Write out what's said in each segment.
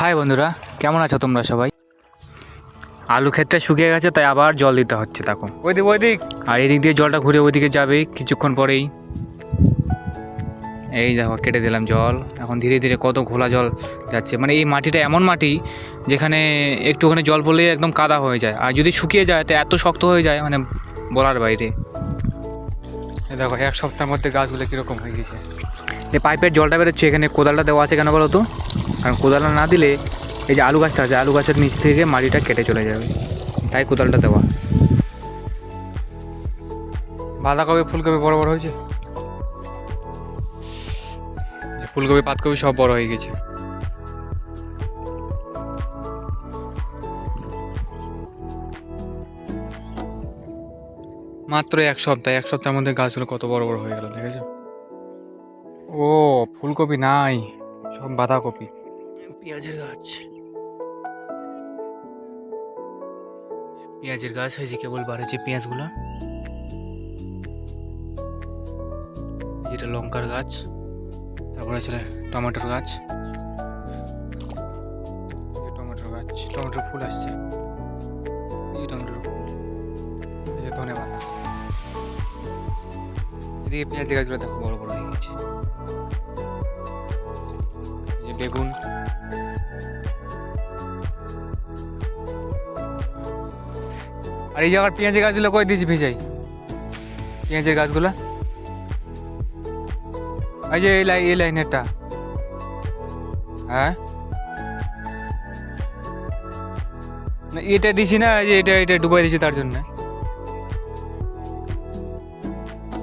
High বন্ধুরা কেমন আছো তোমরা সবাই? আলু ক্ষেতটা শুকিয়ে গেছে তাই আবার জল দিতে হচ্ছে তাকে ওইদিক ওইদিক। আর এদিক দিয়ে জলটা ঘুরে ওইদিকে যাবে কিছুক্ষণ পরেই। এই দেখো কেটে দিলাম জল। এখন ধীরে ধীরে কত ঘোলা জল যাচ্ছে। মানে এই মাটিটা এমন মাটি যেখানে একটুখানি জল পড়লে একদম কাদা হয়ে যায়। আর যদি শুকিয়ে যায় তো এত শক্ত হয়ে যায় মানে বলার বাইরে। দেখো, এক সপ্তাহের মধ্যে গাছগুলো কীরকম হয়ে গেছে। এই পাইপের জলটা বেরোচ্ছে, এখানে কোদালটা দেওয়া আছে কেন বলো তো? কারণ কোদালটা না দিলে এই যে আলু গাছটা আছে, আলু গাছের নিচ থেকে মাটিটা কেটে চলে যাবে। তাই কোদালটা দেওয়া। বাঁধাকপি, ফুলকপি বড় বড় হয়েছে? ফুলকপি, পাতকপি সব বড় হয়ে গেছে। মাত্র এক সপ্তাহ, এক সপ্তাহের মধ্যে গাছগুলো কত বড় বড় হয়ে গেল, দেখেছ? ও, ফুলকপি নাই, সব বাঁধাকপি। পেঁয়াজের গাছ। পেঁয়াজের গাছ হয়েছে কেবল বার হয়েছে পেঁয়াজগুলো। যেটা লঙ্কার গাছ, তারপরে আছে টমেটোর গাছ। টমেটোর গাছ, টমেটোর ফুল আসছে। টমেটোর এদিকে পেঁয়াজি গাছগুলো দেখো বড় বড় হয়ে গেছে। বেগুন। আর এই জায়গার পেঁয়াজি গাছগুলো কই দিয়েছি ভেজাই? পেঁয়াজের গাছগুলো? এই যে এই লাইন এই লাইনেরটা। হ্যাঁ? না, এটা দিছি না যে এটা এটা ডুবাই দিছি তার জন্য।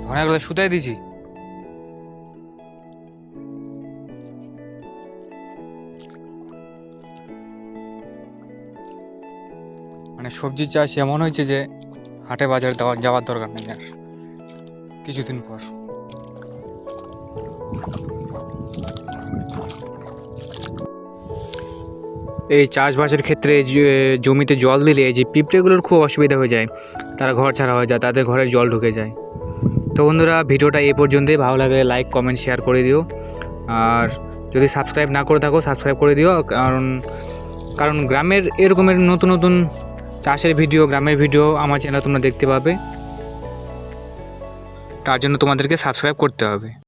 ধনাগুলো শুতাই দিছি। মানে সবজির চাষ এমন হয়েছে যে হাটে বাজারে যাওয়ার দরকার নেই আর কিছুদিন পর। এই চাষবাসের ক্ষেত্রে জমিতে জল দিলে যে পিঁপড়েগুলোর খুব অসুবিধা হয়ে যায়। তারা ঘর ছাড়া হয়ে যায়, তাদের ঘরে জল ঢুকে যায়। তো বন্ধুরা, ভিডিওটা এ পর্যন্তই। ভালো লাগলে লাইক কমেন্ট শেয়ার করে দিও। আর যদি সাবস্ক্রাইব না করে থাকো সাবস্ক্রাইব করে দিও। কারণ কারণ গ্রামের এরকমের নতুন নতুন চাষের ভিডিও, গ্রামের ভিডিও আমার চ্যানেলে তোমরা দেখতে পাবে। তার জন্য তোমাদেরকে সাবস্ক্রাইব করতে হবে।